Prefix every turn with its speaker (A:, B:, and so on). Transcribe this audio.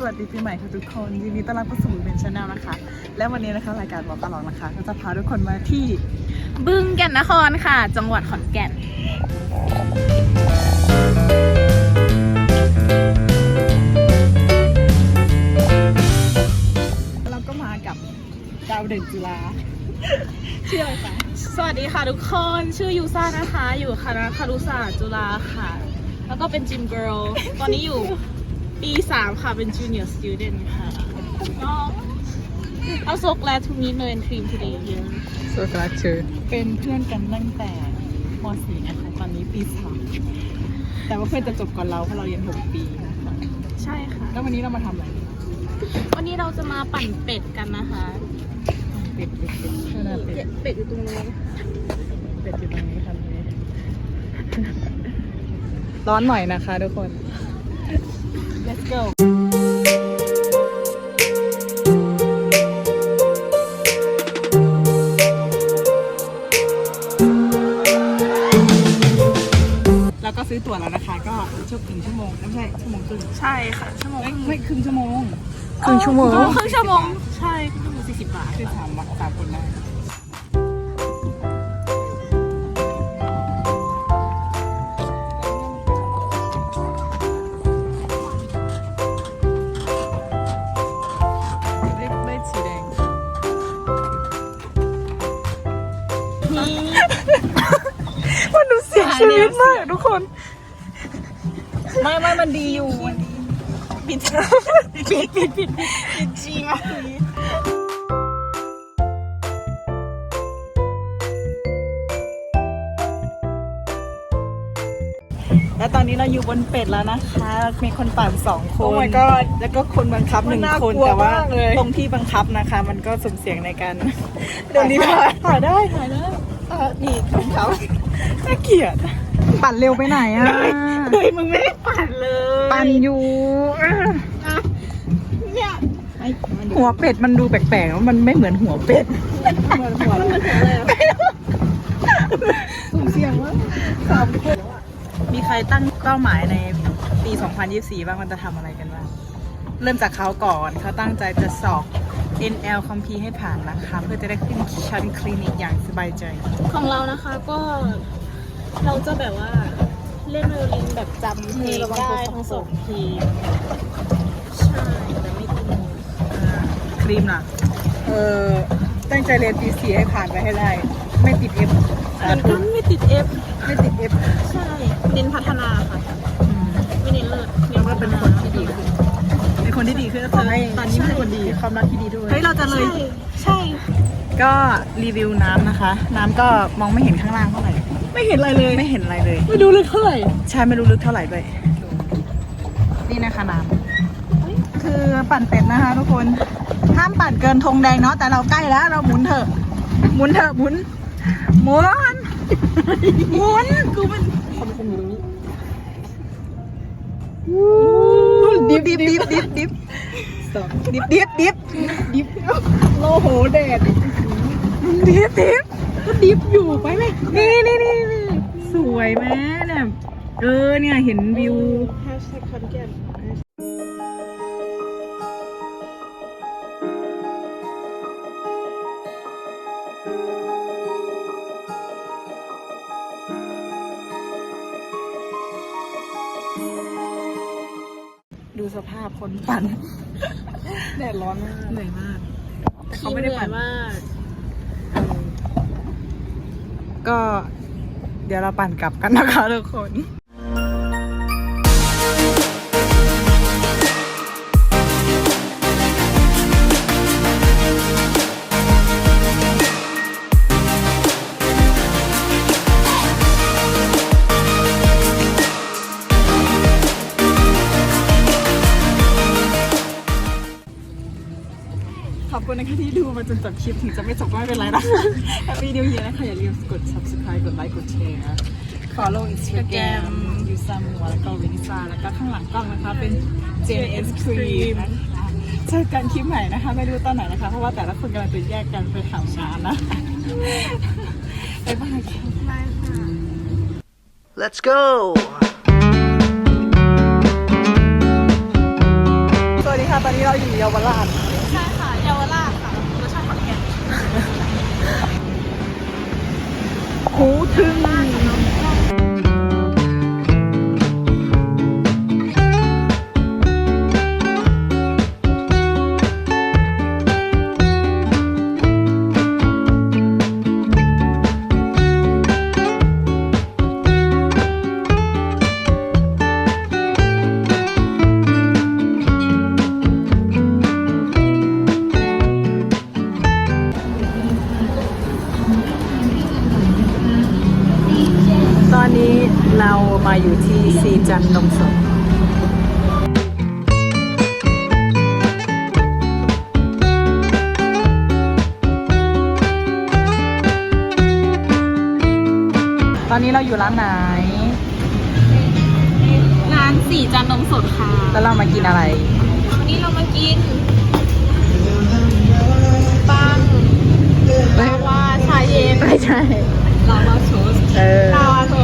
A: สวัสดีปีใหม่ค่ะทุกคนยินดีต้อนรับเข้าสู่เบนชาแนลนะคะ และวันนี้นะคะรายการบอกตลอดนะคะ ก็จะพาทุกคนมาที่
B: บึงแก่นนครค่ะ จังหวัดขอนแก่น
A: เราก็มากับดาวเด่นจุฬาชื่ออะไรคะ
B: สวัสดีค่ะทุกคนชื่อยูซ่านะคะ อยู่คณะครุศาสตร์จุฬาค่ะ แล้วก็เป็นจิมเกิร์ลตอนนี้อยู่ ปี3ค่ะ เป็น junior student ค่ะก็ I'm so glad to meet Noe and Cream today here
A: สวัสดีชื่อเป็นเพื่อนกันตั้งแต่ม .4 นะคะตอนนี้ปีสามแต่ว่าเพื่อนจะจบก่อนเราเพราะเราเรียน6ปีนะคะ
B: ใช่ค่ะ
A: แล้ววันนี้เรามาทำอะไร
B: วันนี้เราจะมาปั่นเป็ดกันนะคะ
A: เป็ดเป็ดเป็ดข้างหน้าเป็ด
B: เป็ดอยู่ตรงนู้น
A: เป็ดอยู่ตรงนี้ค่ะตรงนี้ร้อนหน่อยนะคะทุกคน let's go แล้วก็ซื้อตั๋วแล้วนะคะ ก็ชั่วครึ่งชั่วโมงไม่ใช่ชั่วโมงครึ่ง
B: ใช่ค่ะ ชั่วโมง
A: ไม่ไม่ครึ่งชั่วโมง
B: ครึ่งชั่วโมง ครึ่งชั่วโมง ใช่ครึ่งชั่วโมงสี่สิบบาท
A: คือสามวันสามคนได้ได้ ชีวิตมากทุกคน ไม่ไม่มันดีอยู่มันดีปิดปิดปิดปิดปิดจริงอะแล้วตอนนี้เราอยู่บนเป็ดแล้วนะคะ มีคนปั่นสองคน
C: Oh my god
A: แล้วก็คนบังคับหนึ่งคน แต่ว่าตรงที่บังคับนะคะ มันก็สุ่มเสี่ยงในการ
C: เดี๋ยวนี้
A: ถ่ายถ่ายได้ถ่ายได้อะนี่ของเขา น่าเกลียดปั่นเร็วไปไหนอะ
C: เฮ้ยมึงไม่ได้ปั่นเลย
A: ปั่นอยู่อะ
C: เนี่ย
A: หัวเป็ดมันดูแปลกๆแล้วมันไม่เหมือนหัวเป็ด
C: เหมือนหัวมันเหมือนหัวอะไรอะ
A: สุ่มเสี่ยงมากสามคนมีใครตั้งเป้าหมายในปี 2024 บ้างมันจะทำอะไรกันบ้าง เริ่มจากเขาก่อนเขาตั้งใจจะสอบ NL คอมพีให้ผ่านนะคะ เพื่อจะได้ขึ้นชั้นคลินิกอย่างสบายใจ
B: ของเรานะคะก็เราจะแบบว่าเล่นไวโอลินแบบจำเพลงได้ทั้งสองเพลงใช่แต่ไม่ตีมือ
A: อ่าครีมล่ะ เออตั้งใจเรียนปีสี่ให้ผ่านไปให้ได้ ไม่ติดเอฟสา
B: มัน
A: ธุ
B: ก็ไม่ติดเอฟ
A: ไม่ติดเอฟ
B: ใช่เน้นพัฒนาค่ะ เป็
A: นคนที่ดีขึ้นแล้วตอนนี้ตอนนี้เป็นคนดีความรักที่ดีด้วย เฮ้ย เราจะเลย
B: ใช่ใช่
A: ก็รีวิวน้ำนะคะ น้ำก็มองไม่เห็นข้างล่างเท่าไหร่
C: ไม่เห็นอะไรเลย
A: ไม่เห็นอะไรเลย
C: ไม่ดูลึกเท่าไหร่
A: ใช่ไม่รู้ลึกเท่าไหร่ด้วยนี่นะคะน้ำคือปั่นเป็ดนะคะทุกคน ห้ามปั่นเกินธงแดงเนาะ แต่เราใกล้แล้ว เราหมุนเถอะ หมุนเถอะหมุน หมุน หมุน
C: กูมันคนคงอยู่ตร
A: ดิบดิบดิบดิบดิบดิบดิบดิบ
C: ดิบโลโหแดด
A: ดิบดิบ
C: ก็ดิบอยู่ไปไหม
A: นี่นี่นี่สวยไหมเนี่ยเออเนี่ยเห็นวิว
C: แฮชแท็กคอนแกน
A: ดูสภาพคนปั่น
C: แดดร้อนมาก
A: เหนื่อยมาก
B: เขา
A: เขา
B: ไม่
A: ไม่
B: ได้
A: ได้
B: ปั่
A: ปั่
B: น
A: น
B: ว่า
A: ก็เดี๋ยวเราปั่นกลับกันนะคะทุกคน ขอบคุณนะคะที่ดูมาจนจบคลิปถึงจะไม่จบก็ไม่เป็นไรนะ Happy New Year นะคะอย่าลืมกด subscribe กดไลค์กดแชร์ follow Instagram ยูซัมหัวแล้วก็วินิซาแล้วก็ข้างหลังกล้องนะคะเป็น JS Cream เจอกันคลิปใหม่นะคะ ไม่รู้ตอนไหนนะคะ เพราะว่าแต่ละคนกำลังจะแยกกันไปทำงานนะบ๊ายบายค่ะ
D: Let's go!
A: สวัสดีค่ะ ตอนนี้เราอยู่เยาวราช
B: ใช่ค่ะเยาวราชค่ะรสชาติขอนแก่น
A: หูถึ มาอยู่ที่ซีจันนมสดตอนนี้เราอยู่ร้านไหน
B: ร้านสีจันนมสดค่ะ
A: แล้วเรามากินอะไร
B: วันนี้เรามากินปังลาวาชาเย็นไม่ใช
A: ่
B: ราวาโชสเออลาาโช